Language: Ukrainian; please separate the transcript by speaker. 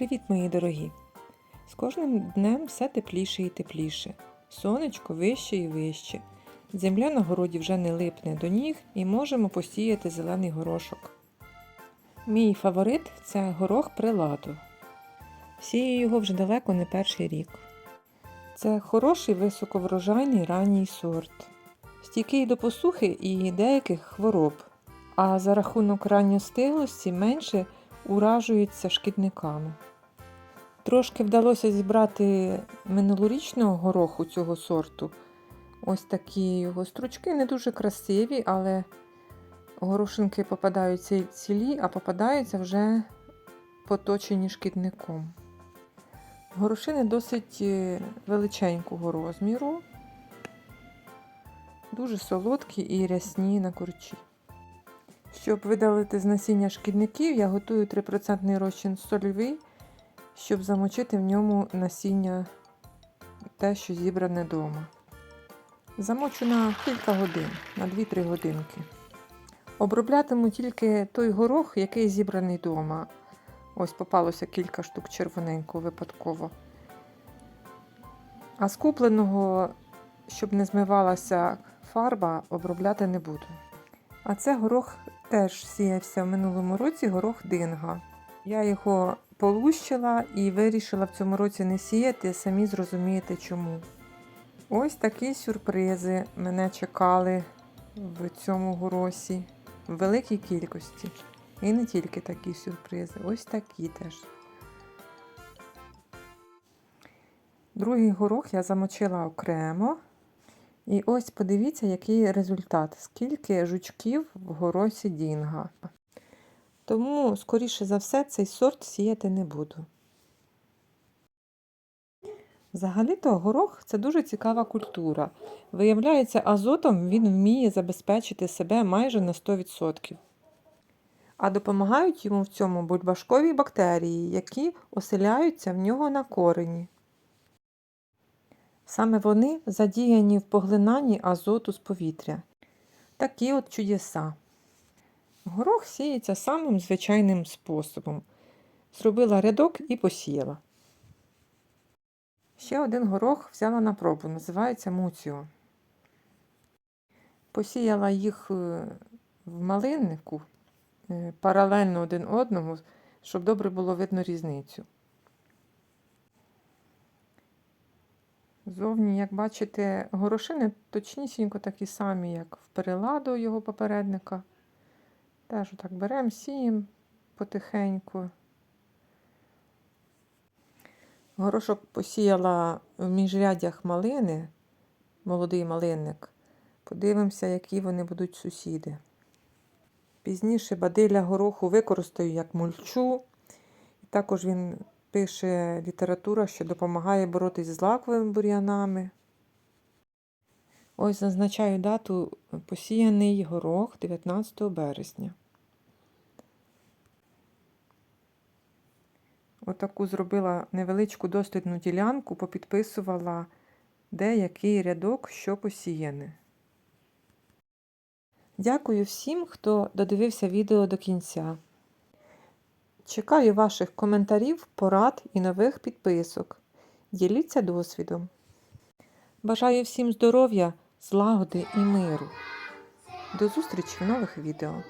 Speaker 1: Привіт, мої дорогі! З кожним днем все тепліше і тепліше. Сонечко вище і вище. Земля на городі вже не липне до ніг і можемо посіяти зелений горошок. Мій фаворит це горох приладу. Сію його вже далеко не перший рік. Це хороший високоврожайний ранній сорт, стійкий до посухи і деяких хвороб, а за рахунок ранньостиглості менше уражується шкідниками. Трошки вдалося зібрати минулорічного гороху цього сорту. Ось такі його стручки не дуже красиві, але горошинки попадаються цілі, а попадаються вже поточені шкідником. Горошини досить е, величенького розміру, дуже солодкі і рясні на корчі. Щоб видалити з насіння шкідників, я готую 3% розчин сольовий, щоб замочити в ньому насіння те, що зібране вдома. Замочу на кілька годин, на 2-3 годинки. Оброблятиму тільки той горох, який зібраний вдома. Ось попалося кілька штук червоненького випадково. А з купленого, щоб не змивалася фарба, обробляти не буду. А це горох теж сіявся в минулому році горох динга. Я його полущила і вирішила в цьому році не сіяти, самі зрозумієте чому. Ось такі сюрпризи мене чекали в цьому горосі в великій кількості. І не тільки такі сюрпризи, ось такі теж. Другий горох я замочила окремо. І ось подивіться, який результат, скільки жучків в горосі Дінга. Тому, скоріше за все, цей сорт сіяти не буду. Взагалі-то горох це дуже цікава культура. Виявляється, азотом він вміє забезпечити себе майже на 100%. А допомагають йому в цьому бульбашкові бактерії, які оселяються в нього на корені. Саме вони задіяні в поглинанні азоту з повітря. Такі от чудеса. Горох сіється самим звичайним способом. Зробила рядок і посіяла. Ще один горох взяла на пробу, називається муціо. Посіяла їх е, в малиннику е, паралельно один одному, щоб добре було видно різницю. Зовні, як бачите, горошини точнісінько такі самі, як в переладу його попередника. Теж отак беремо, сіємо потихеньку. Горошок посіяла в міжрядях малини, молодий малинник. Подивимося, які вони будуть сусіди. Пізніше бадиля гороху використаю як мульчу. І також він пише література, що допомагає боротись з лаковими бур'янами. Ось зазначаю дату посіяний горох 19 березня. Отаку зробила невеличку дослідну ділянку, попідписувала деякий рядок, що посіяне. Дякую всім, хто додивився відео до кінця. Чекаю ваших коментарів, порад і нових підписок. Діліться досвідом. Бажаю всім здоров'я, злагоди і миру. До зустрічі в нових відео.